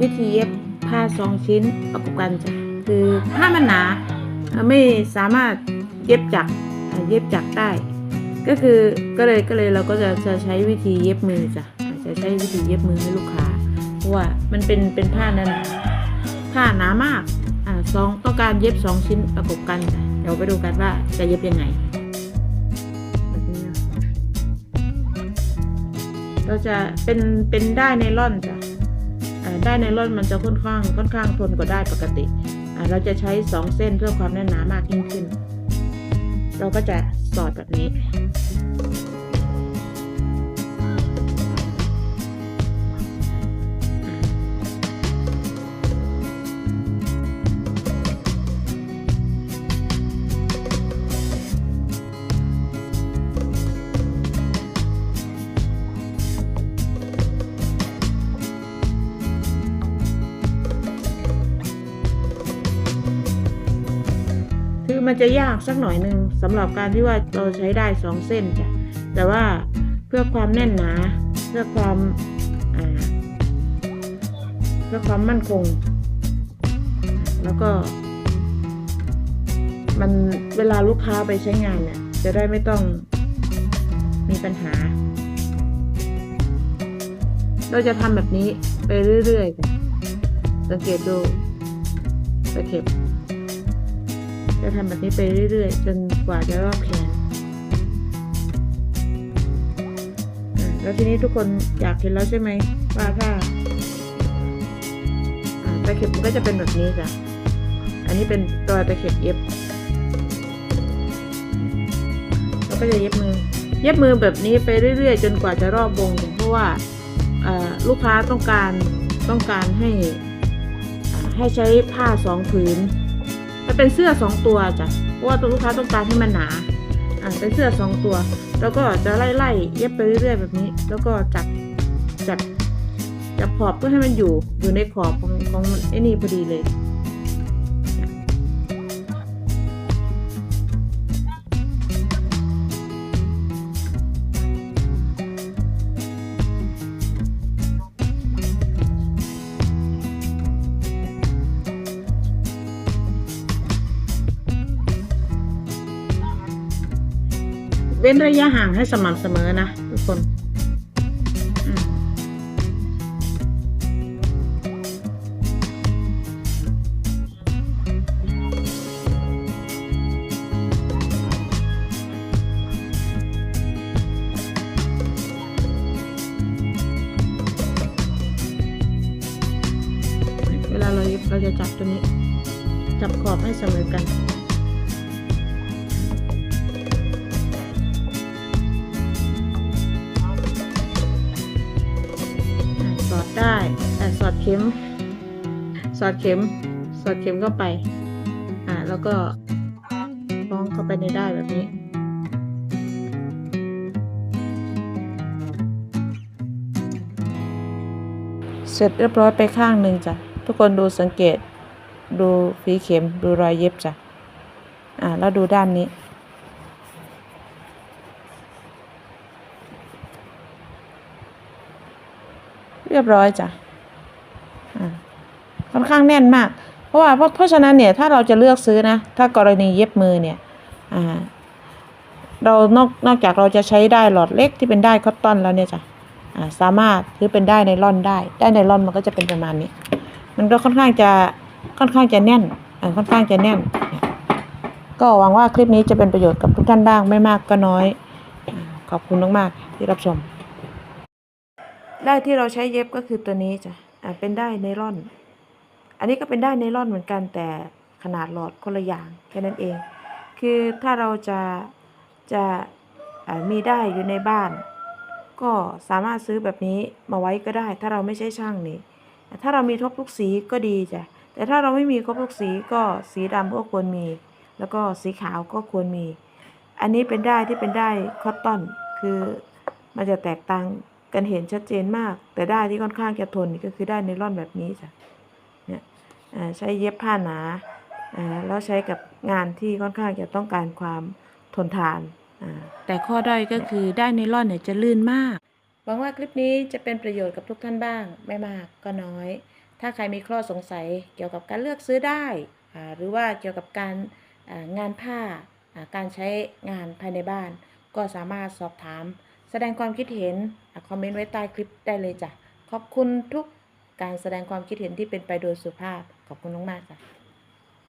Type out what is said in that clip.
วิธีเย็บผ้าสองชิ้นประกบกันจ้ะคือผ้ามันหนาไม่สามารถเย็บจักรเย็บจักรได้ ก็คือก็เลยก็เลยเราก็จะจะใช้วิธีเย็บมือจ้ะจะใช้วิธีเย็บมือให้ลูกค้าเพราะว่ามันเป็นเป็นผ้านั้นผ้าหนามากอ่าสองต้องการเย็บสองชิ้นประกบกันจ้ะเดี๋ยวไปดูกันว่าจะเย็บยังไงเราจะเป็นเป็นได้ในร่อนจ้ะ อ่าได้ในร่อนมันจะค่อนข้างค่อนข้างทนกว่าได้ปกติ เราจะใช้สองเส้นเพื่อความแน่นหนามากยิ่งขึ้น เราก็จะสอดแบบนี้ มันจะยากสักหน่อยหนึ่งสำหรับการที่ว่าเราใช้ได้สองเส้นจ้ะแต่ว่าเพื่อความแน่นหนา เพื่อความเพื่อความมั่นคง แล้วก็มันเวลาลูกค้าไปใช้งานเนี่ยจะได้ไม่ต้องมีปัญหา เราจะทำแบบนี้ไปเรื่อยๆจ้ะสังเกตดูตะเข็บ จะทำแบบนี้ไปเรื่อยๆ จนกว่าจะรอบแขนอะแล้วทีนี้ทุกคนอยากเห็นแล้วใช่ไหมว่าถ้าตะเข็บมันก็จะเป็นแบบนี้จ้ะ อันนี้เป็นตัวตะเข็บเย็บแล้วก็จะเย็บมือ เย็บมือแบบนี้ไปเรื่อยๆ จนกว่าจะรอบวงเพราะว่าอ่าลูกค้าต้องการต้องการให้ให้ใช้ผ้าสองผืน เป็นเสื้อสองตัวจ้ะเพราะว่าตัวลูกค้าต้องการให้มันหนาอ่าเป็นเสื้อสองตัว แล้วก็จะไล่ไล่ๆเย็บไปเรื่อยๆแบบนี้ แล้วก็จับจับจับขอบเพื่อให้มันอยู่อยู่ในขอบของของไอ้นี่พอดีเลย ว้นระยะห่างให้สม่ำเสมอนะทุกคนเวลาเราเย็บเราจะจับตัวนี้ จับขอบให้เสมอกัน อดเข็ม สอดเข็ม สอดเข็มเข้าไป อ่า แล้วก็คล้องเข้าไปในได้แบบนี้ เสร็จเรียบร้อยไปข้างหนึ่งจ้ะ ทุกคนดูสังเกต ดูฝีเข็ม ดูรอยเย็บจ้ะ อ่า แล้วดูด้านนี้เรียบร้อยจ้ะ อนข้างแน่นมาก เพราะว่าเพราะเพราะฉะนั้นเนี่ยถ้าเราจะเลือกซื้อนะ ถ้ากรณีเย็บมือเนี่ยเรานอกนอกจากเราจะใช้ได้หลอดเล็กที่เป็นได้คอตตอนแล้วเนี่ยจ้ะสามารถหรือเป็นได้ในร่อนได้ ได้ในร่อนมันก็จะเป็นประมาณนี้ มันก็ค่อนข้างจะค่อนข้างจะแน่นค่อนข้างจะแน่น ก็หวังว่าคลิปนี้จะเป็นประโยชน์กับทุกท่านบ้างไม่มากก็น้อย ขอบคุณมากๆที่รับชม ได้ที่เราใช้เย็บก็คือตัวนี้จ้ะเป็นได้ไนล่อน อันนี้ก็เป็นได้ไนล่อนเหมือนกันแต่ขนาดหลอดคนละอย่างแค่นั้นเอง คือถ้าเราจะจะมีได้อยู่ในบ้าน ก็สามารถซื้อแบบนี้มาไว้ก็ได้ ถ้าเราไม่ใช่ช่างนี่ถ้าเรามีครบทุกสีก็ดีจ้ะแต่ถ้าเราไม่มีครบทุกสีก็สีดำก็ควรมี แล้วก็สีขาวก็ควรมี อันนี้เป็นได้ที่เป็นได้คอตตอนคือมันจะแตกต่างกันเห็นชัดเจนมาก แต่ได้ที่ค่อนข้างจะทนนี่ก็คือได้ไนล่อนแบบนี้จ้ะ ใช้เย็บผ้าหนาอ่าแล้วใช้กับงานที่ค่อนข้างจะต้องการความทนทานอ่าแต่ข้อด้อยก็คือได้ไนล่อนเนี่ยจะลื่นมาก หวังว่าคลิปนี้จะเป็นประโยชน์กับทุกท่านบ้าง ไม่มากก็น้อย ถ้าใครมีข้อสงสัยเกี่ยวกับการเลือกซื้อได้อ่าหรือว่าเกี่ยวกับการอ่างานผ้าอ่าการใช้งานภายในบ้าน ก็สามารถสอบถาม แสดงความคิดเห็นอะคอมเมนต์ไว้ใต้คลิปได้เลยจ้ะ ขอบคุณทุกการแสดงความคิดเห็นที่เป็นไปโดยสุภาพ ขอบคุณมากๆจ้ะ